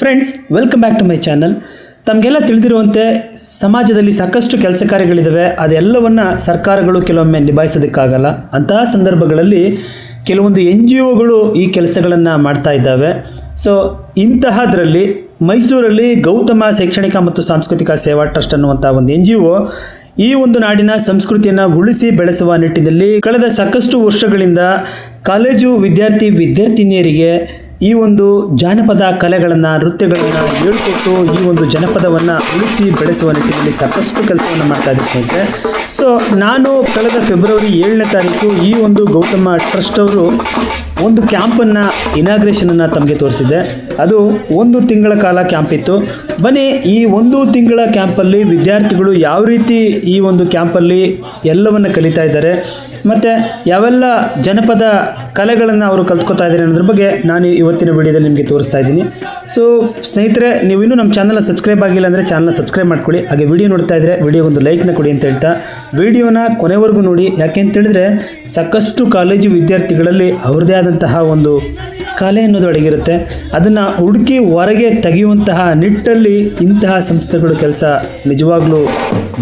Friends welcome back to my channel ತಮಗೆಲ್ಲ ತಿಳಿದಿರುವಂತೆ ಸಮಾಜದಲ್ಲಿ ಸಾಕಷ್ಟು ಕೆಲಸ ಕಾರ್ಯಗಳಿದ್ದಾವೆ ಅದೆಲ್ಲವನ್ನು ಸರ್ಕಾರಗಳು ಕೆಲವೊಮ್ಮೆ ನಿಭಾಯಿಸೋದಕ್ಕಾಗಲ್ಲ ಅಂತಹ ಸಂದರ್ಭಗಳಲ್ಲಿ ಕೆಲವೊಂದು ಎನ್ ಜಿ ಒಗಳು ಈ ಕೆಲಸಗಳನ್ನು ಮಾಡ್ತಾ ಇದ್ದಾವೆ ಸೊ ಇಂತಹದರಲ್ಲಿ ಮೈಸೂರಲ್ಲಿ ಗೌತಮ ಶೈಕ್ಷಣಿಕ ಮತ್ತು ಸಾಂಸ್ಕೃತಿಕ ಸೇವಾ ಟ್ರಸ್ಟ್ ಅನ್ನುವಂಥ ಒಂದು ಎನ್ ಜಿ ಒ ಈ ಒಂದು ನಾಡಿನ ಸಂಸ್ಕೃತಿಯನ್ನು ಉಳಿಸಿ ಬೆಳೆಸುವ ನಿಟ್ಟಿನಲ್ಲಿ ಕಳೆದ ಸಾಕಷ್ಟು ವರ್ಷಗಳಿಂದ ಕಾಲೇಜು ವಿದ್ಯಾರ್ಥಿ ವಿದ್ಯಾರ್ಥಿನಿಯರಿಗೆ ಈ ಒಂದು ಜಾನಪದ ಕಲೆಗಳನ್ನು ನೃತ್ಯಗಳನ್ನು ಹೇಳ್ಕೊಟ್ಟು ಈ ಒಂದು ಜನಪದವನ್ನು ಉಳಿಸಿ ಬೆಳೆಸುವ ನಿಟ್ಟಿನಲ್ಲಿ ಸಾಕಷ್ಟು ಕೆಲಸವನ್ನು ಮಾಡ್ತಾ ಸ್ನೇಹಿತರೆ ಸೊ ನಾನು ಕಳೆದ ಫೆಬ್ರವರಿ ಏಳನೇ ತಾರೀಕು ಈ ಒಂದು ಗೌತಮ ಟ್ರಸ್ಟ್ ಅವರು ಒಂದು ಕ್ಯಾಂಪನ್ನು ಇನಾಗ್ರೇಷನನ್ನು ತಮಗೆ ತೋರಿಸಿದ್ದೆ ಅದು ಒಂದು ತಿಂಗಳ ಕಾಲ ಕ್ಯಾಂಪ್ ಇತ್ತು ಬನ್ನಿ ಈ ಒಂದು ತಿಂಗಳ ಕ್ಯಾಂಪಲ್ಲಿ ವಿದ್ಯಾರ್ಥಿಗಳು ಯಾವ ರೀತಿ ಈ ಒಂದು ಕ್ಯಾಂಪಲ್ಲಿ ಎಲ್ಲವನ್ನು ಕಲಿತಾ ಇದ್ದಾರೆ ಮತ್ತು ಯಾವೆಲ್ಲ ಜನಪದ ಕಲೆಗಳನ್ನು ಅವರು ಕಲ್ತ್ಕೊತಾ ಇದ್ದಾರೆ ಅನ್ನೋದ್ರ ಬಗ್ಗೆ ನಾನು ಇವತ್ತಿನ ವಿಡಿಯೋದಲ್ಲಿ ನಿಮಗೆ ತೋರಿಸ್ತಾ ಇದ್ದೀನಿ ಸೊ ಸ್ನೇಹಿತರೆ ನೀವು ಇನ್ನೂ ನಮ್ಮ ಚಾನಲ್ನ ಸಬ್ಸ್ಕ್ರೈಬ್ ಆಗಿಲ್ಲ ಅಂದರೆ ಚಾನಲ್ನ ಸಬ್ಸ್ಕ್ರೈಬ್ ಮಾಡ್ಕೊಳ್ಳಿ ಹಾಗೆ ವಿಡಿಯೋ ನೋಡ್ತಾ ಇದ್ದರೆ ಒಂದು ಲೈಕ್ನ ಕೊಡಿ ಅಂತ ಹೇಳ್ತಾ ವಿಡಿಯೋನ ಕೊನೆವರೆಗೂ ನೋಡಿ ಯಾಕೆ ಅಂತೇಳಿದರೆ ಸಾಕಷ್ಟು ಕಾಲೇಜು ವಿದ್ಯಾರ್ಥಿಗಳಲ್ಲಿ ಅವ್ರದೇ ಆದಂತಹ ಒಂದು ಕಲೆ ಅನ್ನೋದು ಅಡಗಿರುತ್ತೆ ಅದನ್ನು ಹುಡುಕಿ ಹೊರಗೆ ತೆಗೆಯುವಂತಹ ನಿಟ್ಟಲ್ಲಿ ಇಂತಹ ಸಂಸ್ಥೆಗಳು ಕೆಲಸ ನಿಜವಾಗ್ಲೂ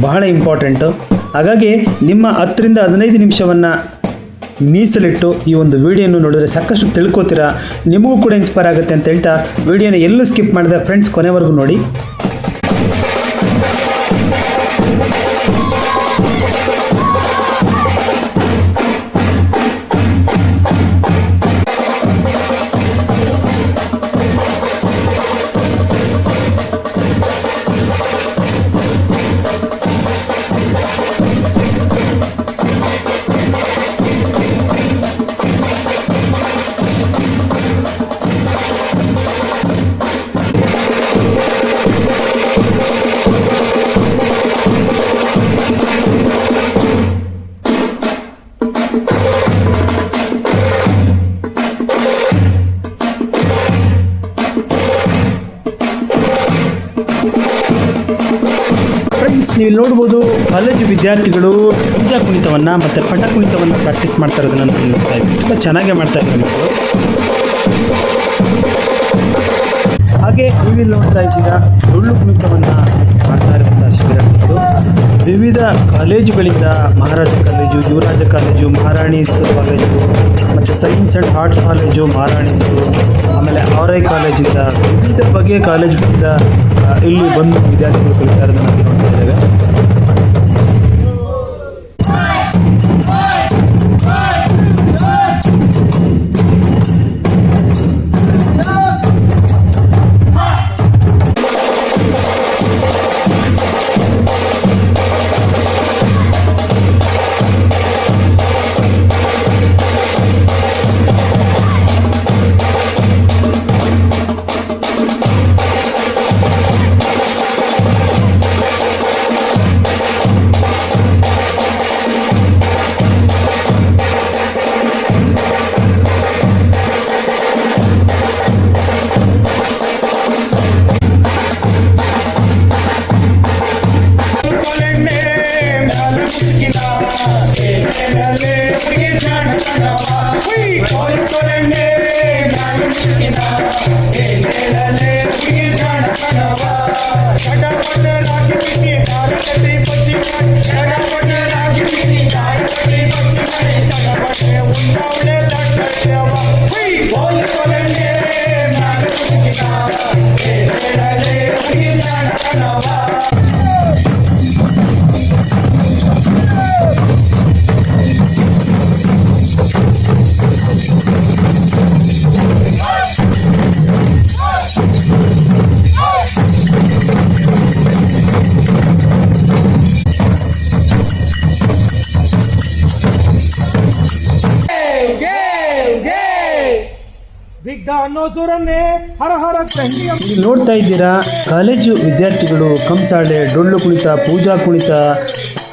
ಬಹಳ ಇಂಪಾರ್ಟೆಂಟು ಹಾಗಾಗಿ ನಿಮ್ಮ ಹತ್ತರಿಂದ ಹದಿನೈದು ನಿಮಿಷವನ್ನು ಮೀಸಲಿಟ್ಟು ಈ ಒಂದು ವಿಡಿಯೋನು ನೋಡಿದ್ರೆ ಸಾಕಷ್ಟು ತಿಳ್ಕೊತೀರಾ ನಿಮಗೂ ಕೂಡ ಇನ್ಸ್ಪೈರ್ ಆಗುತ್ತೆ ಅಂತ ಹೇಳ್ತಾ ವಿಡಿಯೋನ ಎಲ್ಲೂ ಸ್ಕಿಪ್ ಮಾಡಿದ ಫ್ರೆಂಡ್ಸ್ ಕೊನೆವರೆಗೂ ನೋಡಿ ಕಾಲೇಜು ವಿದ್ಯಾರ್ಥಿಗಳು ಪೂಜಾ ಕುಣಿತವನ್ನು ಮತ್ತು ಪಟ ಕುಣಿತವನ್ನು ಪ್ರಾಕ್ಟೀಸ್ ಮಾಡ್ತಾ ಇರೋದನ್ನು ನಾನು ನೋಡ್ತಾ ಇದ್ದೀನಿ ತುಂಬ ಚೆನ್ನಾಗೇ ಮಾಡ್ತಾ ಇದ್ದೀನಿ ಮಕ್ಕಳು ಹಾಗೆ ಇಲ್ಲಿ ನೋಡ್ತಾ ಇದ್ದೀರಾ ಡೊಳ್ಳು ಕುಣಿತವನ್ನು ಮಾಡ್ತಾ ಇರುವಂಥ ಶಿಬಿರಗಳು ವಿವಿಧ ಕಾಲೇಜುಗಳಿಂದ Maharaja college Yuvaraja college Maharani's college ಮತ್ತು science and arts college Maharani's ಆಮೇಲೆ ಐ ಕಾಲೇಜಿಂದ ವಿವಿಧ ಬಗೆಯ ಕಾಲೇಜುಗಳಿಂದ ಇಲ್ಲಿ ಬಂದು ವಿದ್ಯಾರ್ಥಿಗಳು ಕಲಿತಾ ಇರೋದನ್ನು ನೋಡ್ತಾ ಇದ್ದೇವೆ ಅಸುರನ್ನೇ ಇಲ್ಲಿ ನೋಡ್ತಾ ಇದ್ದೀರಾ ಕಾಲೇಜು ವಿದ್ಯಾರ್ಥಿಗಳು ಕಂಸಾಳೆ ಡೊಳ್ಳು ಕುಣಿತ ಪೂಜಾ ಕುಣಿತ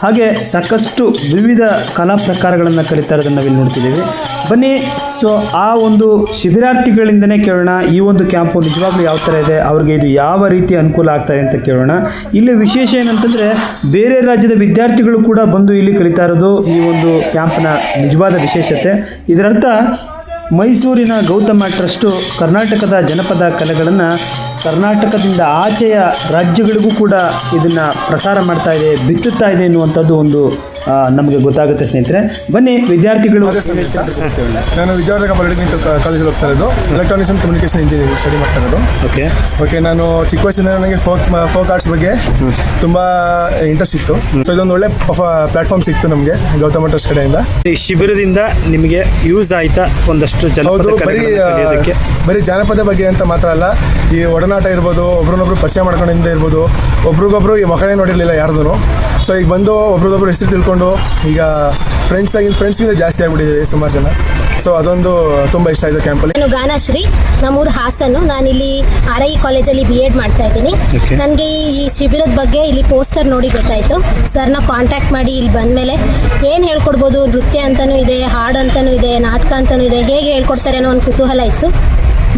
ಹಾಗೆ ಸಾಕಷ್ಟು ವಿವಿಧ ಕಲಾ ಪ್ರಕಾರಗಳನ್ನು ಕಲಿತಾ ಇರೋದನ್ನು ನಾವಿಲ್ಲಿ ನೋಡ್ತಿದ್ದೀವಿ ಬನ್ನಿ ಸೊ ಆ ಒಂದು ಶಿಬಿರಾರ್ಥಿಗಳಿಂದನೇ ಕೇಳೋಣ ಈ ಒಂದು ಕ್ಯಾಂಪು ನಿಜವಾಗ್ಲೂ ಯಾವ ಥರ ಇದೆ ಅವ್ರಿಗೆ ಇದು ಯಾವ ರೀತಿ ಅನುಕೂಲ ಆಗ್ತಾ ಇದೆ ಅಂತ ಕೇಳೋಣ ಇಲ್ಲಿ ವಿಶೇಷ ಏನಂತಂದರೆ ಬೇರೆ ರಾಜ್ಯದ ವಿದ್ಯಾರ್ಥಿಗಳು ಕೂಡ ಬಂದು ಇಲ್ಲಿ ಕಲಿತಾ ಇರೋದು ಈ ಒಂದು ಕ್ಯಾಂಪ್ನ ನಿಜವಾದ ವಿಶೇಷತೆ ಇದರರ್ಥ ಮೈಸೂರಿನ ಗೌತಮ ಟ್ರಸ್ಟು ಕರ್ನಾಟಕದ ಜನಪದ ಕಲೆಗಳನ್ನು ಕರ್ನಾಟಕದಿಂದ ಆಚೆಯ ರಾಜ್ಯಗಳಿಗೂ ಕೂಡ ಇದನ್ನು ಪ್ರಸಾರ ಮಾಡ್ತಾ ಇದೆ ಬಿತ್ತುತ್ತಾ ಇದೆ ಎನ್ನುವಂಥದ್ದು ಒಂದು ನಮಗೆ ಗೊತ್ತಾಗುತ್ತೆ ಸ್ನೇಹಿತರೆ ಬನ್ನಿ ವಿದ್ಯಾರ್ಥಿಗಳು ನಾನು ವಿದ್ಯಾರ್ಥಿ ಕಾಲೇಜಲ್ಲಿ ಹೋಗ್ತಾ ಇರೋದು electronics and communication engineering study ಮಾಡ್ತಾ ಇರೋದು ಓಕೆ ಓಕೆ ನಾನು ಚಿಕ್ಕ ವಯಸ್ಸಿಂದ ನನಗೆ ಫೋಕ್ ಫೋಕ್ ಆರ್ಟ್ಸ್ ಬಗ್ಗೆ ತುಂಬ ಇಂಟ್ರೆಸ್ಟ್ ಇತ್ತು ಸೊ ಇದೊಂದು ಒಳ್ಳೆ ಪ್ಲಾಟ್ಫಾರ್ಮ್ ಸಿಕ್ತು ನಮಗೆ ಗೌತಮ ಟ್ರಸ್ಟ್ ಕಡೆಯಿಂದ ಈ ಶಿಬಿರದಿಂದ ನಿಮಗೆ ಯೂಸ್ ಆಯ್ತಾ ಒಂದಷ್ಟು ಜನ ಬರೀ ಬರೀ ಜಾನಪದ ಬಗ್ಗೆ ಅಂತ ಮಾತ್ರ ಅಲ್ಲ ಈ ಒಡನಾಟ ಇರ್ಬೋದು ಒಬ್ರನ್ನೊಬ್ರು ಪರಿಚಯ ಮಾಡ್ಕೊಂಡಿಂದ ಇರ್ಬೋದು ಒಬ್ರಿಗೊಬ್ರು ಈ ಮಕ್ಕಳೇ ನೋಡಿರಲಿಲ್ಲ ಯಾರ್ದು ಸೊ ಈಗ ಬಂದು ಒಬ್ರದೊಬ್ರು ಹೆಸರು ತಿಳ್ಕೊಂಡು ಕಲ್ತ್ಕೊಂಡು ಈಗ ಫ್ರೆಂಡ್ಸ್ ಆಗಿ ಫ್ರೆಂಡ್ಸ್ಗಿಂತ ಜಾಸ್ತಿ ಸುಮಾರು ಜನ ಸೊ ಅದೊಂದು ತುಂಬ ಇಷ್ಟ ಆಯಿತು ಕ್ಯಾಂಪಲ್ಲಿ ನಾನು ಗಾನಶ್ರೀ ನಮ್ಮೂರು ಹಾಸನು ನಾನಿಲ್ಲಿ ಆರ್ ಐ ಕಾಲೇಜಲ್ಲಿ ಬಿ ಎಡ್ ಮಾಡ್ತಾ ಇದ್ದೀನಿ ನನಗೆ ಈ ಶಿಬಿರದ ಬಗ್ಗೆ ಇಲ್ಲಿ ಪೋಸ್ಟರ್ ನೋಡಿ ಗೊತ್ತಾಯಿತು ಸರ್ನ ಕಾಂಟ್ಯಾಕ್ಟ್ ಮಾಡಿ ಇಲ್ಲಿ ಬಂದಮೇಲೆ ಏನು ಹೇಳ್ಕೊಡ್ಬೋದು ನೃತ್ಯ ಅಂತಲೂ ಇದೆ ಹಾಡು ಅಂತಲೂ ಇದೆ ನಾಟಕ ಅಂತಲೂ ಇದೆ ಹೇಗೆ ಹೇಳ್ಕೊಡ್ತಾರೆ ಅನ್ನೋ ಒಂದು ಕುತೂಹಲ ಇತ್ತು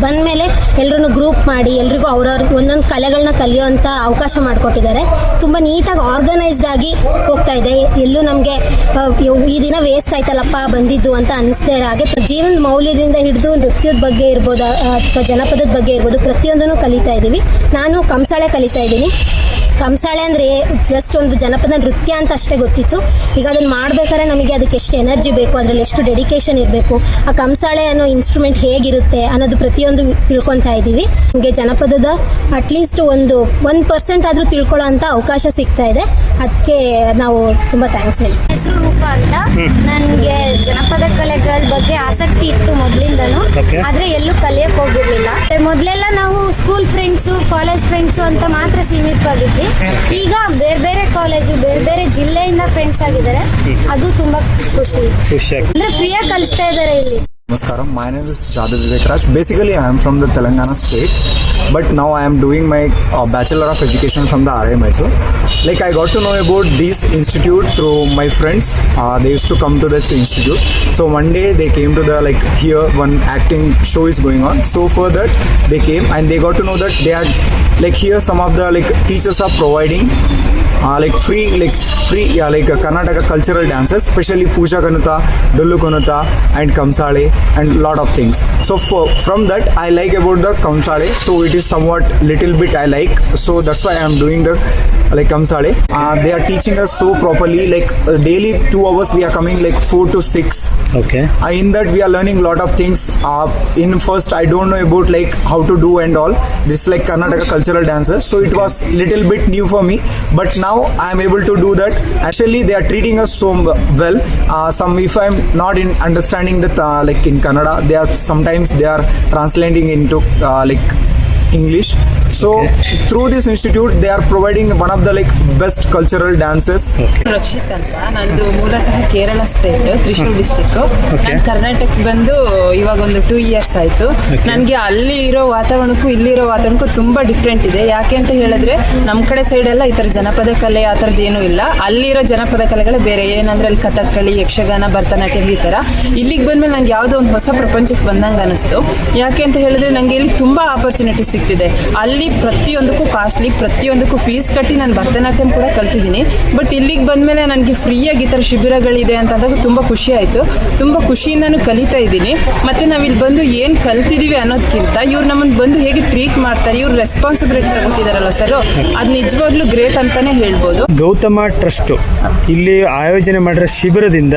ಬಂದಮೇಲೆ ಎಲ್ಲರೂ ಗ್ರೂಪ್ ಮಾಡಿ ಎಲ್ರಿಗೂ ಅವ್ರವ್ರಿಗೆ ಒಂದೊಂದು ಕಲೆಗಳನ್ನ ಕಲಿಯೋವಂಥ ಅವಕಾಶ ಮಾಡಿಕೊಟ್ಟಿದ್ದಾರೆ ತುಂಬ ನೀಟಾಗಿ ಆರ್ಗನೈಸ್ಡ್ ಆಗಿ ಹೋಗ್ತಾ ಇದೆ ಎಲ್ಲೂ ನಮಗೆ ಈ ದಿನ ವೇಸ್ಟ್ ಆಯ್ತಲ್ಲಪ್ಪ ಬಂದಿದ್ದು ಅಂತ ಅನ್ನಿಸ್ತಾ ಇರೋ ಹಾಗೆ ಜೀವನದ ಮೌಲ್ಯದಿಂದ ಹಿಡಿದು ನೃತ್ಯದ ಬಗ್ಗೆ ಇರ್ಬೋದು ಅಥವಾ ಜನಪದದ ಬಗ್ಗೆ ಇರ್ಬೋದು ಪ್ರತಿಯೊಂದನ್ನು ಕಲಿತಾ ಇದ್ದೀವಿ ನಾನು ಕಂಸಾಳೆ ಕಲಿತಾ ಇದ್ದೀನಿ ಕಂಸಾಳೆ ಅಂದ್ರೆ ಜಸ್ಟ್ ಒಂದು ಜನಪದ ನೃತ್ಯ ಅಂತ ಅಷ್ಟೇ ಗೊತ್ತಿತ್ತು ಈಗ ಅದನ್ನ ಮಾಡ್ಬೇಕಾದ್ರೆ ನಮಗೆ ಅದಕ್ಕೆ ಎಷ್ಟು ಎನರ್ಜಿ ಬೇಕು ಅದ್ರಲ್ಲಿ ಎಷ್ಟು ಡೆಡಿಕೇಶನ್ ಇರಬೇಕು ಆ ಕಂಸಾಳೆ ಅನ್ನೋ ಇನ್ಸ್ಟ್ರೂಮೆಂಟ್ ಹೇಗಿರುತ್ತೆ ಅನ್ನೋದು ಪ್ರತಿಯೊಂದು ತಿಳ್ಕೊತಾ ಇದ್ದೀವಿ ನಮಗೆ ಜನಪದದ ಅಟ್ಲೀಸ್ಟ್ ಒಂದು ಒನ್ ಪರ್ಸೆಂಟ್ ಆದ್ರೂ ತಿಳ್ಕೊಳ್ಳೋ ಅಂತ ಅವಕಾಶ ಸಿಗ್ತಾ ಇದೆ ಅದಕ್ಕೆ ನಾವು ತುಂಬಾ ಥ್ಯಾಂಕ್ಸ್ ಹೇಳ್ತೀವಿ ಹೆಸರು ಅಂತ ನನಗೆ ಜನಪದ ಕಲೆಗಳ ಬಗ್ಗೆ ಆಸಕ್ತಿ ಇತ್ತು ಮೊದ್ಲಿಂದನು ಆದ್ರೆ ಎಲ್ಲೂ ಕಲಿಯಕ್ಕೆ ಹೋಗಿರ್ಲಿಲ್ಲ ಮೊದ್ಲೆಲ್ಲ ನಾವು ಸ್ಕೂಲ್ ಫ್ರೆಂಡ್ಸು ಕಾಲೇಜ್ ಫ್ರೆಂಡ್ಸು ಅಂತ ಮಾತ್ರ ಸೀಮಿತವಾಗಿದ್ವಿ ಈಗ ಬೇರೆ ಬೇರೆ ಕಾಲೇಜು ಬೇರೆ ಬೇರೆ ಜಿಲ್ಲೆಯಿಂದ ಫ್ರೆಂಡ್ಸ್ ಆಗಿದ್ದಾರೆ ಅದು ತುಂಬಾ ಖುಷಿ ಅಂದ್ರೆ ಫ್ರೀಯಾಗಿ ಕಲಿಸ್ತಾ ಇದ್ದಾರೆ ಇಲ್ಲಿ Namaskaram, my name is Jadhav Vivek Raj. Basically, I am from the Telangana state, but now I am doing my uh, Bachelor of Education from the RIA Mysore. Like, I got to know about this institute through my friends. Uh, they used to come to this institute. So one day they came to the, like, here one acting show is going on. So for that they came and they got to know that they are, like, here some of the, like, teachers are providing uh, free Karnataka cultural dances, especially Pooja Kanuta, Dollu Kanuta and Kamsale and lot of things so for, from that i like about the kamsale so it is somewhat little bit i like so that's why i'm doing the like kamsale uh, they are teaching us so properly like uh, daily two hours we are coming like four to six okay uh, in that we are learning lot of things uh, in first i don't know about like how to do and all this like karnataka cultural dances so it was little bit new for me but now i am able to do that actually they are treating us so well uh, some if i'm not in understanding the uh, like in Kannada. They are sometimes they are translating into uh, like English so through this this they are providing one of the like best cultural cultural dances. ಅಂತ ನನ್ನದು ಮೂಲತಃ Kerala state ತ್ರಿಶ್ನೂರು district ನಾನು ಕರ್ನಾಟಕ ಬಂದು ಇವಾಗ ಒಂದು two years ಆಯ್ತು ನನಗೆ ಅಲ್ಲಿರೋ ವಾತಾವರಣಕ್ಕೂ ಇಲ್ಲಿರೋ ವಾತಾವರಣಕ್ಕೂ ತುಂಬಾ ಡಿಫ್ರೆಂಟ್ ಇದೆ ಯಾಕೆ ಅಂತ ಹೇಳಿದ್ರೆ ನಮ್ಮ ಕಡೆ ಸೈಡ್ ಎಲ್ಲ ಈ ಥರ ಜನಪದ ಕಲೆ ಆ ಥರದ್ದು ಏನೂ ಇಲ್ಲ ಅಲ್ಲಿರೋ ಜನಪದ ಕಲೆಗಳೇ ಬೇರೆ ಏನಂದ್ರೆ ಅಲ್ಲಿ ಕಥಕ್ಕಳಿ ಯಕ್ಷಗಾನ ಭರತನಾಟ್ಯಂ ಈ ಥರ ಇಲ್ಲಿಗೆ ಬಂದ್ಮೇಲೆ ನಂಗೆ ಯಾವುದೋ ಒಂದು ಹೊಸ ಪ್ರಪಂಚಕ್ಕೆ ಬಂದಂಗೆ ಅನಿಸ್ತು ಯಾಕೆ ಅಂತ ಹೇಳಿದ್ರೆ ನನಗೆ ಇಲ್ಲಿ ತುಂಬಾ ಆಪರ್ಚುನಿಟಿ ಸಿಗ್ತಿದೆ ಅಲ್ಲಿ ಪ್ರತಿಯೊಂದಕ್ಕೂ ಕಾಸ್ಟ್ಲಿ ಪ್ರತಿಯೊಂದಕ್ಕೂ ಫೀಸ್ ಕಟ್ಟಿ ನಾನು ಭರತನಾಟ್ಯಂ ಕೂಡ ಕಲ್ತಿದ್ದೀನಿ ಬಟ್ ಇಲ್ಲಿಗೆ ಬಂದಮೇಲೆ ನನಗೆ ಫ್ರೀಯಾಗಿ ಈ ಥರ ಶಿಬಿರಗಳಿದೆ ಅಂತಂದಾಗ ತುಂಬ ಖುಷಿ ಆಯಿತು ತುಂಬ ಖುಷಿಯಿಂದನೂ ಕಲಿತಾ ಇದ್ದೀನಿ ಮತ್ತು ನಾವಿಲ್ಲಿ ಬಂದು ಏನು ಕಲ್ತಿದ್ದೀವಿ ಅನ್ನೋದಕ್ಕಿಂತ ಇವ್ರು ನಮ್ಮನ್ನು ಬಂದು ಹೇಗೆ ಟ್ರೀಟ್ ಮಾಡ್ತಾರೆ ಇವ್ರು ರೆಸ್ಪಾನ್ಸಿಬಿಲಿಟಿ ತಗೋತಿದಾರಲ್ಲ ಸರ್ ಅದು ನಿಜವಾಗ್ಲೂ ಗ್ರೇಟ್ ಅಂತಾನೆ ಹೇಳ್ಬೋದು ಗೌತಮ ಟ್ರಸ್ಟ್ ಇಲ್ಲಿ ಆಯೋಜನೆ ಮಾಡಿರೋ ಶಿಬಿರದಿಂದ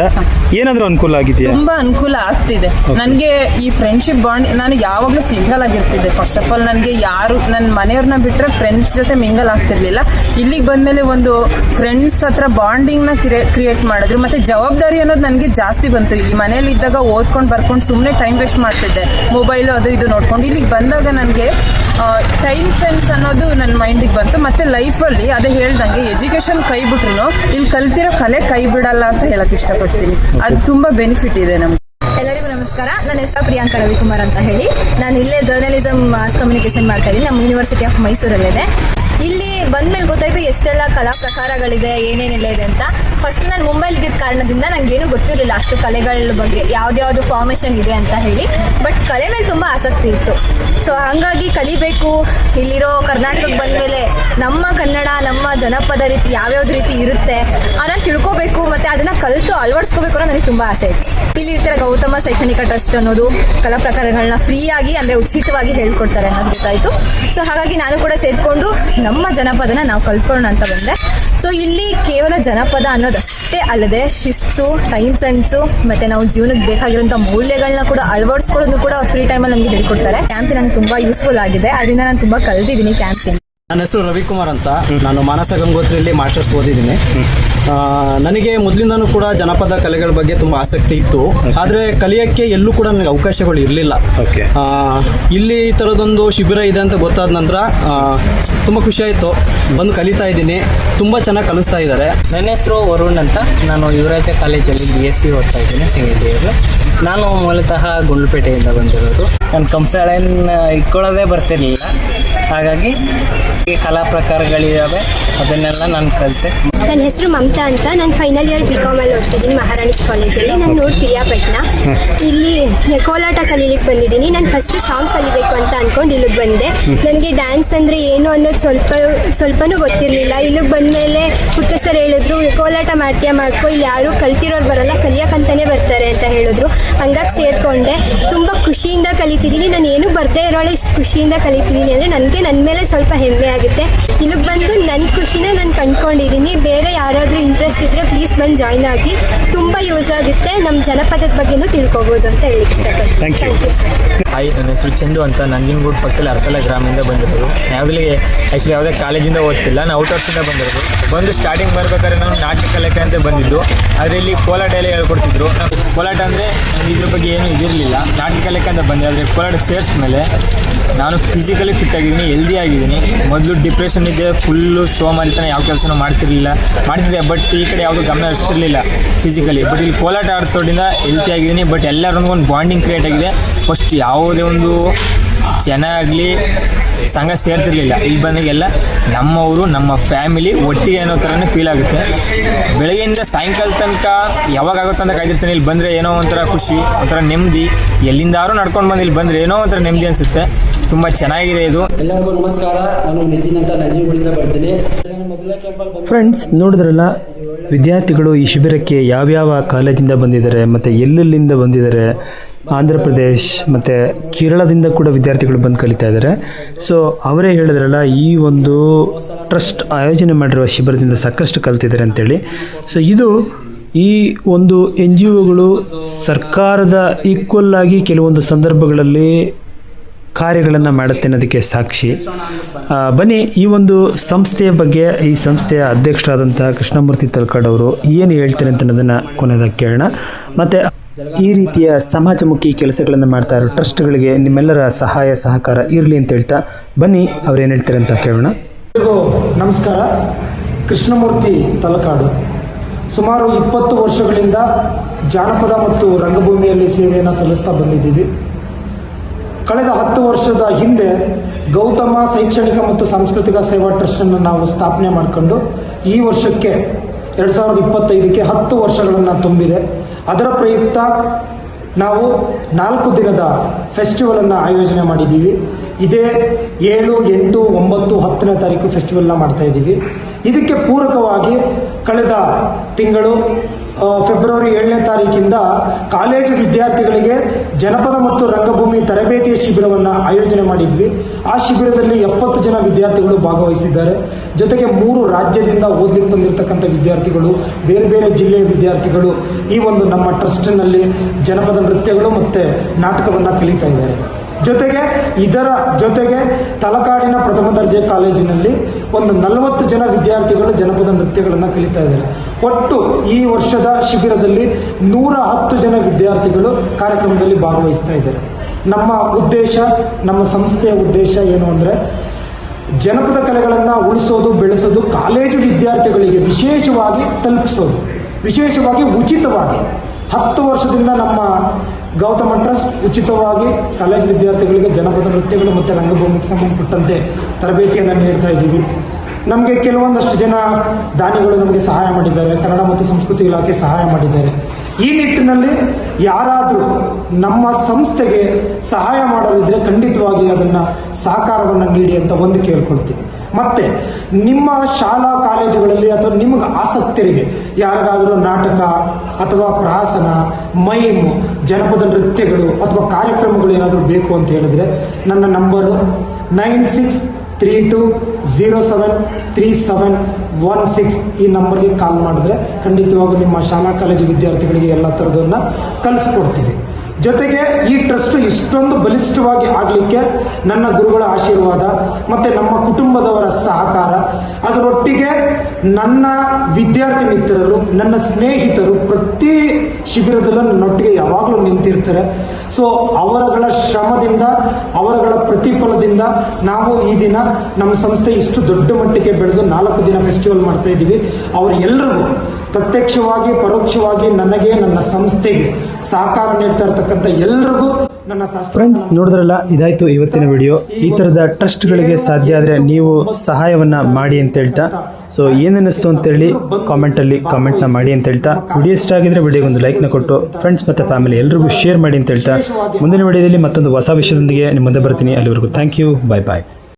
ಏನಾದರೂ ಅನುಕೂಲ ಆಗಿದೆ ತುಂಬಾ ಅನುಕೂಲ ಆಗ್ತಿದೆ ನನಗೆ ಈ ಫ್ರೆಂಡ್ಶಿಪ್ ಬಾಂಡ್ ನಾನು ಯಾವಾಗಲೂ ಸಿಂಗಲ್ ಆಗಿರ್ತಿದ್ದೆ ಫಸ್ಟ್ ಆಫ್ ಆಲ್ ನನಗೆ ನನಗೆ ಯಾರು ನನ್ನ ಮನೆಯವ್ರನ್ನ ಬಿಟ್ಟರೆ ಫ್ರೆಂಡ್ಸ್ ಜೊತೆ ಮಿಂಗಲ್ ಆಗ್ತಿರ್ಲಿಲ್ಲ ಇಲ್ಲಿಗೆ ಬಂದಮೇಲೆ ಒಂದು ಫ್ರೆಂಡ್ಸ್ ಹತ್ರ ಬಾಂಡಿಂಗ್ನ ಕ್ರಿಯೇ ಕ್ರಿಯೇಟ್ ಮಾಡಿದ್ರು ಮತ್ತು ಜವಾಬ್ದಾರಿ ಅನ್ನೋದು ನನಗೆ ಜಾಸ್ತಿ ಬಂತು ಇಲ್ಲಿ ಮನೇಲಿ ಇದ್ದಾಗ ಓದ್ಕೊಂಡು ಬರ್ಕೊಂಡು ಸುಮ್ಮನೆ ಟೈಮ್ ವೇಸ್ಟ್ ಮಾಡ್ತಿದ್ದೆ ಮೊಬೈಲು ಅದು ಇದು ನೋಡ್ಕೊಂಡು ಇಲ್ಲಿಗೆ ಬಂದಾಗ ನನಗೆ ಟೈಮ್ ಸೆನ್ಸ್ ಅನ್ನೋದು ನನ್ನ ಮೈಂಡಿಗೆ ಬಂತು ಮತ್ತು ಲೈಫಲ್ಲಿ ಅದೇ ಹೇಳ್ದಂಗೆ ಎಜುಕೇಷನ್ ಕೈ ಬಿಟ್ರು ಇಲ್ಲಿ ಕಲ್ತಿರೋ ಕಲೆ ಕೈ ಬಿಡಲ್ಲ ಅಂತ ಹೇಳಕ್ಕೆ ಇಷ್ಟಪಡ್ತೀನಿ ಅದು ತುಂಬ ಬೆನಿಫಿಟ್ ಇದೆ ನಮಗೆ ನಮಸ್ಕಾರ ನನ್ನ ಹೆಸರು ಪ್ರಿಯಾಂಕ ರವಿಕುಮಾರ್ ಅಂತ ಹೇಳಿ ನಾನು ಇಲ್ಲೇ ಜರ್ನಲಿಸಮ್ ಮಾಸ್ ಕಮ್ಯುನಿಕೇಶನ್ ಮಾಡ್ತಾ ನಮ್ಮ ಯೂನಿವರ್ಸಿಟಿ ಆಫ್ ಮೈಸೂರಲ್ಲಿದೆ ಇಲ್ಲಿ ಬಂದ್ಮೇಲೆ ಗೊತ್ತಾಯ್ತು ಎಷ್ಟೆಲ್ಲ ಕಲಾ ಪ್ರಕಾರಗಳಿದೆ ಏನೇನೆಲ್ಲ ಇದೆ ಅಂತ ಫಸ್ಟ್ ನಾನು ಮುಂಬೈಲಿದ್ದ ಕಾರಣದಿಂದ ನನಗೆ ಗೊತ್ತಿರಲಿಲ್ಲ ಅಷ್ಟು ಕಲೆಗಳ ಬಗ್ಗೆ ಯಾವ್ದ್ಯಾವ್ದು ಫಾರ್ಮೇಷನ್ ಇದೆ ಅಂತ ಹೇಳಿ ಬಟ್ ಕಲೆ ಮೇಲೆ ತುಂಬ ಆಸಕ್ತಿ ಇತ್ತು ಸೊ ಹಾಗಾಗಿ ಕಲಿಬೇಕು ಇಲ್ಲಿರೋ ಕರ್ನಾಟಕಕ್ಕೆ ಬಂದ ಮೇಲೆ ನಮ್ಮ ಕನ್ನಡ ನಮ್ಮ ಜನಪದ ರೀತಿ ಯಾವ್ಯಾವ್ದು ರೀತಿ ಇರುತ್ತೆ ಅದನ್ನ ತಿಳ್ಕೋಬೇಕು ಮತ್ತು ಅದನ್ನು ಕಲಿತು ಅಳವಡಿಸ್ಕೋಬೇಕು ಅನ್ನೋ ನನಗೆ ತುಂಬ ಆಸೆ ಇತ್ತು ಇಲ್ಲಿ ಇರ್ತಾರೆ ಗೌತಮ ಶೈಕ್ಷಣಿಕ ಟ್ರಸ್ಟ್ ಅನ್ನೋದು ಕಲಾ ಪ್ರಕಾರಗಳನ್ನ ಫ್ರೀಯಾಗಿ ಅಂದರೆ ಉಚಿತವಾಗಿ ಹೇಳ್ಕೊಡ್ತಾರೆ ಅನ್ನೋದು ಗೊತ್ತಾಯಿತು ಸೊ ಹಾಗಾಗಿ ನಾನು ಕೂಡ ಸೇರ್ಕೊಂಡು ನಮ್ಮ ಜನಪದನ ನಾವು ಕಲ್ತ್ಕೊಳ್ಳೋಣ ಅಂತ ಬಂದೆ ಸೊ ಇಲ್ಲಿ ಕೇವಲ ಜನಪದ ಅನ್ನೋದಷ್ಟೇ ಅಲ್ಲದೆ ಶಿಸ್ತು ಟೈಮ್ ಸೆನ್ಸು ಮತ್ತೆ ನಾವು ಜೀವನಕ್ಕೆ ಬೇಕಾಗಿರುವಂಥ ಮೌಲ್ಯಗಳನ್ನ ಕೂಡ ಅಳವಡಿಸ್ಕೊಳ್ಳೋದು ಕೂಡ ಫ್ರೀ ಟೈಮಲ್ಲಿ ನಮಗೆ ಹೇಳ್ಕೊಡ್ತಾರೆ ಕ್ಯಾಂಪ್ ನಂಗೆ ತುಂಬಾ ಯೂಸ್ಫುಲ್ ಆಗಿದೆ ಅದರಿಂದ ನಾನು ತುಂಬ ಕಲ್ತಿದ್ದೀನಿ ಕ್ಯಾಂಪಿಂಗ್ ನನ್ನ ಹೆಸರು ರವಿಕುಮಾರ್ ಅಂತ ನಾನು ಮಾನಸ ಗಂಗೋತ್ರಿಯಲ್ಲಿ ಮಾಸ್ಟರ್ಸ್ ಓದಿದ್ದೀನಿ ನನಗೆ ಮೊದಲಿಂದನೂ ಕೂಡ ಜನಪದ ಕಲೆಗಳ ಬಗ್ಗೆ ತುಂಬ ಆಸಕ್ತಿ ಇತ್ತು ಆದರೆ ಕಲಿಯೋಕ್ಕೆ ಎಲ್ಲೂ ಕೂಡ ನನಗೆ ಅವಕಾಶಗಳು ಇರಲಿಲ್ಲ ಇಲ್ಲಿ ಈ ಥರದೊಂದು ಶಿಬಿರ ಇದೆ ಅಂತ ಗೊತ್ತಾದ ನಂತರ ತುಂಬ ಖುಷಿಯಾಯಿತು ಬಂದು ಕಲಿತಾ ಇದ್ದೀನಿ ತುಂಬ ಚೆನ್ನಾಗಿ ಕಲಿಸ್ತಾ ಇದ್ದಾರೆ ನನ್ನ ಹೆಸರು ವರುಣ್ ಅಂತ ನಾನು ಯುವರಾಜ ಕಾಲೇಜಲ್ಲಿ ಬಿ ಎಸ್ ಸಿ ಓದ್ತಾ ಇದ್ದೀನಿ ಸಿಂಗಲ್ ನಾನು ಮೂಲತಃ ಗುಂಡ್ಲುಪೇಟೆಯಿಂದ ಬಂದಿರೋದು ನಾನು ಕಂಸಾಳೆಯನ್ನು ಇಟ್ಕೊಳ್ಳೋದೇ ಬರ್ತಿರಲಿಲ್ಲ ಹಾಗಾಗಿ ಕಲಾ ಪ್ರಕಾರಗಳಿದ್ದಾವೆ ಅದನ್ನೆಲ್ಲ ನಾನು ಕಲಿತೆ ನನ್ನ ಹೆಸರು ಮಮತಾ ಅಂತ ನಾನು ಫೈನಲ್ ಇಯರ್ ಬಿ ಅಲ್ಲಿ ಓದ್ತಿದ್ದೀನಿ ಮಹಾರಾಣಿ ಕಾಲೇಜಲ್ಲಿ ನಾನು ನೋಡಿ ಪ್ರಿಯಾಪಟ್ಟಣ ಇಲ್ಲಿ ಕೋಲಾಟ ಕಲೀಲಿಕ್ಕೆ ಬಂದಿದ್ದೀನಿ ನಾನು ಫಸ್ಟ್ ಸಾಂಗ್ ಕಲಿಬೇಕು ಅಂತ ಅನ್ಕೊಂಡು ಇಲ್ಲಿಗೆ ಬಂದೆ ನನಗೆ ಡ್ಯಾನ್ಸ್ ಅಂದರೆ ಏನು ಅನ್ನೋದು ಸ್ವಲ್ಪ ಸ್ವಲ್ಪನೂ ಗೊತ್ತಿರಲಿಲ್ಲ ಇಲ್ಲಿಗೆ ಬಂದಮೇಲೆ ಪುಟ್ಟ ಸರ್ ಹೇಳಿದ್ರು ಕೋಲಾಟ ಮಾಡ್ತೀಯ ಮಾಡ್ಕೊ ಇಲ್ಲಿ ಯಾರು ಕಲ್ತಿರೋರು ಬರಲ್ಲ ಕಲಿಯೋಕ್ಕಂತಲೇ ಬರ್ತಾರೆ ಅಂತ ಹೇಳಿದ್ರು ಹಂಗಾಗಿ ಸೇರಿಕೊಂಡೆ ತುಂಬ ಖುಷಿಯಿಂದ ಕಲಿತಿದ್ದೀನಿ ನಾನು ಏನೂ ಬರದೇ ಇರೋಳೆ ಇಷ್ಟು ಖುಷಿಯಿಂದ ಕಲಿತಿದ್ದೀನಿ ಅಂದರೆ ನನಗೆ ನನ್ನ ಮೇಲೆ ಸ್ವಲ್ಪ ಹೆಮ್ಮೆ ಆಗುತ್ತೆ ಇಲ್ಲಿಗೆ ಬಂದು ನನ್ನ ಖುಷಿನೇ ನಾನು ಕಂಡ್ಕೊಂಡಿದ್ದೀನಿ ಬೇರೆ ಯಾರಾದರೂ ಇಂಟ್ರೆಸ್ಟ್ ಇದ್ದರೆ ಪ್ಲೀಸ್ ಬಂದು ಜಾಯ್ನ್ ಆಗಿ ತುಂಬ ಯೂಸ್ ಆಗುತ್ತೆ ನಮ್ಮ ಜನಪದದ ಬಗ್ಗೆನೂ ತಿಳ್ಕೊಬೋದು ಅಂತ ಹೇಳಿ ಯು ಹಾಯ್ ನನ್ನ ಹೆಸರು ಚಂದು ಅಂತ ನಂಜನಗೂಡು ಪಕ್ಕದಲ್ಲಿ ಅರ್ಥಲ ಗ್ರಾಮದಿಂದ ಬಂದಿರೋದು ಯಾವಾಗಲೂ ಆ್ಯಕ್ಚುಲಿ ಯಾವುದೇ ಕಾಲೇಜಿಂದ ಓದ್ತಿಲ್ಲ ನಾವು ಔಟ್ಔಟ್ಸಿಂದ ಬಂದಿರೋದು ಬಂದು ಸ್ಟಾರ್ಟಿಂಗ್ ಬರ್ಬೇಕಾದ್ರೆ ನಾನು ನಾಟ್ಯ ಕಲೆಕೆ ಅಂತ ಬಂದಿದ್ದು ಅದರಲ್ಲಿ ಕೋಲಾಟ ಎಲ್ಲ ಹೇಳ್ಕೊಡ್ತಿದ್ರು ಕೋಲಾಟ ಅಂದರೆ ನಾನು ಇದ್ರ ಬಗ್ಗೆ ಏನೂ ಇದಿರಲಿಲ್ಲ ನಾಟ್ಯ ಕಲೆಕೆ ಅಂತ ಬಂದೆ ಆದರೆ ಕೋಲಾಟ ಸೇರಿಸ್ಮೇಲೆ ನಾನು ಫಿಸಿಕಲಿ ಫಿಟ್ ಆಗಿದ್ದೀನಿ ಹೆಲ್ದಿ ಆಗಿದ್ದೀನಿ ಮೊದಲು ಡಿಪ್ರೆಷನ್ ಅವನಿಗೆ ಫುಲ್ಲು ಸೋಮಾರಿತನ ಯಾವ ಕೆಲಸನೂ ಮಾಡ್ತಿರ್ಲಿಲ್ಲ ಮಾಡ್ತಿದ್ದೆ ಬಟ್ ಈ ಕಡೆ ಯಾವುದೂ ಗಮನ ಹರಿಸ್ತಿರ್ಲಿಲ್ಲ ಫಿಸಿಕಲಿ ಬಟ್ ಇಲ್ಲಿ ಕೋಲಾಟ ಆಡ್ತೋಡಿಂದ ಹೆಲ್ತಿ ಆಗಿದ್ದೀನಿ ಬಟ್ ಎಲ್ಲರೊಂದು ಒಂದು ಬಾಂಡಿಂಗ್ ಕ್ರಿಯೇಟ್ ಆಗಿದೆ ಫಸ್ಟ್ ಯಾವುದೇ ಒಂದು ಜನ ಆಗಲಿ ಸಂಘ ಸೇರ್ತಿರ್ಲಿಲ್ಲ ಇಲ್ಲಿ ಬಂದಾಗೆಲ್ಲ ನಮ್ಮವರು ನಮ್ಮ ಫ್ಯಾಮಿಲಿ ಒಟ್ಟಿಗೆ ಅನ್ನೋ ಥರನೇ ಫೀಲ್ ಆಗುತ್ತೆ ಬೆಳಗ್ಗೆಯಿಂದ ಸಾಯಂಕಾಲ ತನಕ ಯಾವಾಗುತ್ತೆ ಅಂತ ಕಾಯ್ದಿರ್ತೀನಿ ಇಲ್ಲಿ ಬಂದರೆ ಏನೋ ಒಂಥರ ಖುಷಿ ಒಂಥರ ನೆಮ್ಮದಿ ಎಲ್ಲಿಂದಾರು ನಡ್ಕೊಂಡು ಬಂದು ಇಲ್ಲಿ ಬಂದರೆ ಏನೋ ಒಂಥರ ನೆಮ್ಮದಿ ಅನಿಸುತ್ತೆ ತುಂಬ ಚೆನ್ನಾಗಿದೆ ಇದು ಎಲ್ಲರಿಗೂ ನಮಸ್ಕಾರ ನಾನು ಬರ್ತೀನಿ ಫ್ರೆಂಡ್ಸ್ ನೋಡಿದ್ರಲ್ಲ ವಿದ್ಯಾರ್ಥಿಗಳು ಈ ಶಿಬಿರಕ್ಕೆ ಯಾವ್ಯಾವ ಕಾಲೇಜಿಂದ ಬಂದಿದ್ದಾರೆ ಮತ್ತು ಎಲ್ಲೆಲ್ಲಿಂದ ಬಂದಿದ್ದಾರೆ ಆಂಧ್ರ ಪ್ರದೇಶ್ ಮತ್ತು ಕೇರಳದಿಂದ ಕೂಡ ವಿದ್ಯಾರ್ಥಿಗಳು ಬಂದು ಕಲಿತಾ ಇದ್ದಾರೆ ಸೊ ಅವರೇ ಹೇಳಿದ್ರಲ್ಲ ಈ ಒಂದು ಟ್ರಸ್ಟ್ ಆಯೋಜನೆ ಮಾಡಿರುವ ಶಿಬಿರದಿಂದ ಸಾಕಷ್ಟು ಕಲ್ತಿದ್ದಾರೆ ಅಂತೇಳಿ ಸೊ ಇದು ಈ ಒಂದು ಎನ್ ಜಿ ಒಗಳು ಸರ್ಕಾರದ ಈಕ್ವಲ್ ಆಗಿ ಕೆಲವೊಂದು ಸಂದರ್ಭಗಳಲ್ಲಿ ಕಾರ್ಯಗಳನ್ನು ಮಾಡುತ್ತೆ ಅನ್ನೋದಕ್ಕೆ ಸಾಕ್ಷಿ ಬನ್ನಿ ಈ ಒಂದು ಸಂಸ್ಥೆಯ ಬಗ್ಗೆ ಈ ಸಂಸ್ಥೆಯ ಅಧ್ಯಕ್ಷರಾದಂಥ ಕೃಷ್ಣಮೂರ್ತಿ ತಲ್ಕಾಡ್ ಅವರು ಏನು ಹೇಳ್ತಾರೆ ಅಂತ ಅನ್ನೋದನ್ನು ಕೊನೆಯದಾಗಿ ಕೇಳೋಣ ಮತ್ತು ಈ ರೀತಿಯ ಸಮಾಜಮುಖಿ ಕೆಲಸಗಳನ್ನು ಮಾಡ್ತಾ ಇರೋ ಟ್ರಸ್ಟ್ಗಳಿಗೆ ನಿಮ್ಮೆಲ್ಲರ ಸಹಾಯ ಸಹಕಾರ ಇರಲಿ ಅಂತ ಹೇಳ್ತಾ ಬನ್ನಿ ಅವ್ರೇನು ಹೇಳ್ತಾರೆ ಅಂತ ಕೇಳೋಣ ನಮಸ್ಕಾರ ಕೃಷ್ಣಮೂರ್ತಿ ತಲಕಾಡು ಸುಮಾರು ಇಪ್ಪತ್ತು ವರ್ಷಗಳಿಂದ ಜಾನಪದ ಮತ್ತು ರಂಗಭೂಮಿಯಲ್ಲಿ ಸೇವೆಯನ್ನು ಸಲ್ಲಿಸ್ತಾ ಬಂದಿದ್ದೀವಿ ಕಳೆದ ಹತ್ತು ವರ್ಷದ ಹಿಂದೆ ಗೌತಮ ಶೈಕ್ಷಣಿಕ ಮತ್ತು ಸಾಂಸ್ಕೃತಿಕ ಸೇವಾ ಟ್ರಸ್ಟನ್ನು ನಾವು ಸ್ಥಾಪನೆ ಮಾಡಿಕೊಂಡು ಈ ವರ್ಷಕ್ಕೆ ಎರಡು ಸಾವಿರದ ಇಪ್ಪತ್ತೈದಕ್ಕೆ ಹತ್ತು ವರ್ಷಗಳನ್ನು ತುಂಬಿದೆ ಅದರ ಪ್ರಯುಕ್ತ ನಾವು ನಾಲ್ಕು ದಿನದ ಫೆಸ್ಟಿವಲನ್ನು ಆಯೋಜನೆ ಮಾಡಿದ್ದೀವಿ ಇದೇ ಏಳು ಎಂಟು ಒಂಬತ್ತು ಹತ್ತನೇ ತಾರೀಕು ಫೆಸ್ಟಿವಲ್ನ ಇದ್ದೀವಿ ಇದಕ್ಕೆ ಪೂರಕವಾಗಿ ಕಳೆದ ತಿಂಗಳು ಫೆಬ್ರವರಿ ಏಳನೇ ತಾರೀಕಿಂದ ಕಾಲೇಜು ವಿದ್ಯಾರ್ಥಿಗಳಿಗೆ ಜನಪದ ಮತ್ತು ರಂಗಭೂಮಿ ತರಬೇತಿ ಶಿಬಿರವನ್ನು ಆಯೋಜನೆ ಮಾಡಿದ್ವಿ ಆ ಶಿಬಿರದಲ್ಲಿ ಎಪ್ಪತ್ತು ಜನ ವಿದ್ಯಾರ್ಥಿಗಳು ಭಾಗವಹಿಸಿದ್ದಾರೆ ಜೊತೆಗೆ ಮೂರು ರಾಜ್ಯದಿಂದ ಓದಲಿಕ್ಕೆ ಬಂದಿರತಕ್ಕಂಥ ವಿದ್ಯಾರ್ಥಿಗಳು ಬೇರೆ ಬೇರೆ ಜಿಲ್ಲೆಯ ವಿದ್ಯಾರ್ಥಿಗಳು ಈ ಒಂದು ನಮ್ಮ ಟ್ರಸ್ಟ್ನಲ್ಲಿ ಜನಪದ ನೃತ್ಯಗಳು ಮತ್ತು ನಾಟಕವನ್ನು ಕಲಿತಾ ಇದ್ದಾರೆ ಜೊತೆಗೆ ಇದರ ಜೊತೆಗೆ ತಲಕಾಡಿನ ಪ್ರಥಮ ದರ್ಜೆ ಕಾಲೇಜಿನಲ್ಲಿ ಒಂದು ನಲವತ್ತು ಜನ ವಿದ್ಯಾರ್ಥಿಗಳು ಜನಪದ ನೃತ್ಯಗಳನ್ನು ಕಲಿತಾ ಇದ್ದಾರೆ ಒಟ್ಟು ಈ ವರ್ಷದ ಶಿಬಿರದಲ್ಲಿ ನೂರ ಹತ್ತು ಜನ ವಿದ್ಯಾರ್ಥಿಗಳು ಕಾರ್ಯಕ್ರಮದಲ್ಲಿ ಭಾಗವಹಿಸ್ತಾ ಇದ್ದಾರೆ ನಮ್ಮ ಉದ್ದೇಶ ನಮ್ಮ ಸಂಸ್ಥೆಯ ಉದ್ದೇಶ ಏನು ಅಂದರೆ ಜನಪದ ಕಲೆಗಳನ್ನು ಉಳಿಸೋದು ಬೆಳೆಸೋದು ಕಾಲೇಜು ವಿದ್ಯಾರ್ಥಿಗಳಿಗೆ ವಿಶೇಷವಾಗಿ ತಲುಪಿಸೋದು ವಿಶೇಷವಾಗಿ ಉಚಿತವಾಗಿ ಹತ್ತು ವರ್ಷದಿಂದ ನಮ್ಮ ಗೌತಮ ಟ್ರಸ್ಟ್ ಉಚಿತವಾಗಿ ಕಾಲೇಜು ವಿದ್ಯಾರ್ಥಿಗಳಿಗೆ ಜನಪದ ನೃತ್ಯಗಳು ಮತ್ತು ರಂಗಭೂಮಿಗೆ ಸಂಬಂಧಪಟ್ಟಂತೆ ತರಬೇತಿಯನ್ನು ನೀಡ್ತಾ ಇದ್ದೀವಿ ನಮಗೆ ಕೆಲವೊಂದಷ್ಟು ಜನ ದಾನಿಗಳು ನಮಗೆ ಸಹಾಯ ಮಾಡಿದ್ದಾರೆ ಕನ್ನಡ ಮತ್ತು ಸಂಸ್ಕೃತಿ ಇಲಾಖೆ ಸಹಾಯ ಮಾಡಿದ್ದಾರೆ ಈ ನಿಟ್ಟಿನಲ್ಲಿ ಯಾರಾದರೂ ನಮ್ಮ ಸಂಸ್ಥೆಗೆ ಸಹಾಯ ಮಾಡಲಿದ್ದರೆ ಖಂಡಿತವಾಗಿ ಅದನ್ನು ಸಹಕಾರವನ್ನು ನೀಡಿ ಅಂತ ಒಂದು ಕೇಳ್ಕೊಳ್ತೀನಿ ಮತ್ತು ನಿಮ್ಮ ಶಾಲಾ ಕಾಲೇಜುಗಳಲ್ಲಿ ಅಥವಾ ನಿಮಗೆ ಆಸಕ್ತಿರಿಗೆ ಯಾರಿಗಾದರೂ ನಾಟಕ ಅಥವಾ ಪ್ರಹಾಸನ ಮೈಮ್ ಜನಪದ ನೃತ್ಯಗಳು ಅಥವಾ ಕಾರ್ಯಕ್ರಮಗಳು ಏನಾದರೂ ಬೇಕು ಅಂತ ಹೇಳಿದ್ರೆ ನನ್ನ number nine six three two zero seven three seven one six ಈ ನಂಬರ್ಗೆ ಕಾಲ್ ಮಾಡಿದ್ರೆ ಖಂಡಿತವಾಗೂ ನಿಮ್ಮ ಶಾಲಾ ಕಾಲೇಜು ವಿದ್ಯಾರ್ಥಿಗಳಿಗೆ ಎಲ್ಲ ಥರದನ್ನು ಕಲಿಸ್ಕೊಡ್ತೀವಿ ಜೊತೆಗೆ ಈ ಟ್ರಸ್ಟ್ ಇಷ್ಟೊಂದು ಬಲಿಷ್ಠವಾಗಿ ಆಗಲಿಕ್ಕೆ ನನ್ನ ಗುರುಗಳ ಆಶೀರ್ವಾದ ಮತ್ತು ನಮ್ಮ ಕುಟುಂಬದವರ ಸಹಕಾರ ಅದರೊಟ್ಟಿಗೆ ನನ್ನ ವಿದ್ಯಾರ್ಥಿ ಮಿತ್ರರು ನನ್ನ ಸ್ನೇಹಿತರು ಪ್ರತಿ ಶಿಬಿರದಲ್ಲೂ ನನ್ನೊಟ್ಟಿಗೆ ಯಾವಾಗಲೂ ನಿಂತಿರ್ತಾರೆ ಸೊ ಅವರಗಳ ಶ್ರಮದಿಂದ ಅವರಗಳ ಪ್ರತಿಫಲದಿಂದ ನಾವು ಈ ದಿನ ನಮ್ಮ ಸಂಸ್ಥೆ ಇಷ್ಟು ದೊಡ್ಡ ಮಟ್ಟಿಗೆ ಬೆಳೆದು ನಾಲ್ಕು ದಿನ ಫೆಸ್ಟಿವಲ್ ಮಾಡ್ತಾ ಇದ್ದೀವಿ ಅವರೆಲ್ಲರಿಗೂ ಪ್ರತ್ಯಕ್ಷವಾಗಿ ಪರೋಕ್ಷವಾಗಿ ನನಗೆ ನನ್ನ ಸಂಸ್ಥೆಗೆ ಸಹಕಾರ ನೀಡ್ತಾ ಇರ್ತಕ್ಕಂಥ ಎಲ್ರಿಗೂ ನನ್ನ ಫ್ರೆಂಡ್ಸ್ ನೋಡಿದ್ರಲ್ಲ ಇದಾಯ್ತು ಇವತ್ತಿನ ವಿಡಿಯೋ ಈ ಥರದ ಟ್ರಸ್ಟ್ಗಳಿಗೆ ಸಾಧ್ಯ ಆದರೆ ನೀವು ಸಹಾಯವನ್ನ ಮಾಡಿ ಅಂತ ಹೇಳ್ತಾ ಸೊ ಏನನ್ನಿಸ್ತು ಅಂತೇಳಿ ಕಾಮೆಂಟ್ ನ ಮಾಡಿ ಅಂತ ಹೇಳ್ತಾ ವಿಡಿಯೋ ಇಷ್ಟ ಆಗಿದ್ರೆ ವಿಡಿಯೋಗೆ ಒಂದು ಲೈಕ್ ನ ಕೊಟ್ಟು ಫ್ರೆಂಡ್ಸ್ ಮತ್ತೆ ಫ್ಯಾಮಿಲಿ ಎಲ್ರಿಗೂ ಶೇರ್ ಮಾಡಿ ಅಂತ ಹೇಳ್ತಾ ಮುಂದಿನ ವಿಡಿಯೋದಲ್ಲಿ ಮತ್ತೊಂದು ಹೊಸ ವಿಷಯದೊಂದಿಗೆ ನಿಮ್ಮ ಮುಂದೆ ಬರ್ತೀನಿ ಅಲ್ಲಿವರೆಗೂ ಥ್ಯಾಂಕ್ ಯು ಬಾಯ್ ಬಾಯ್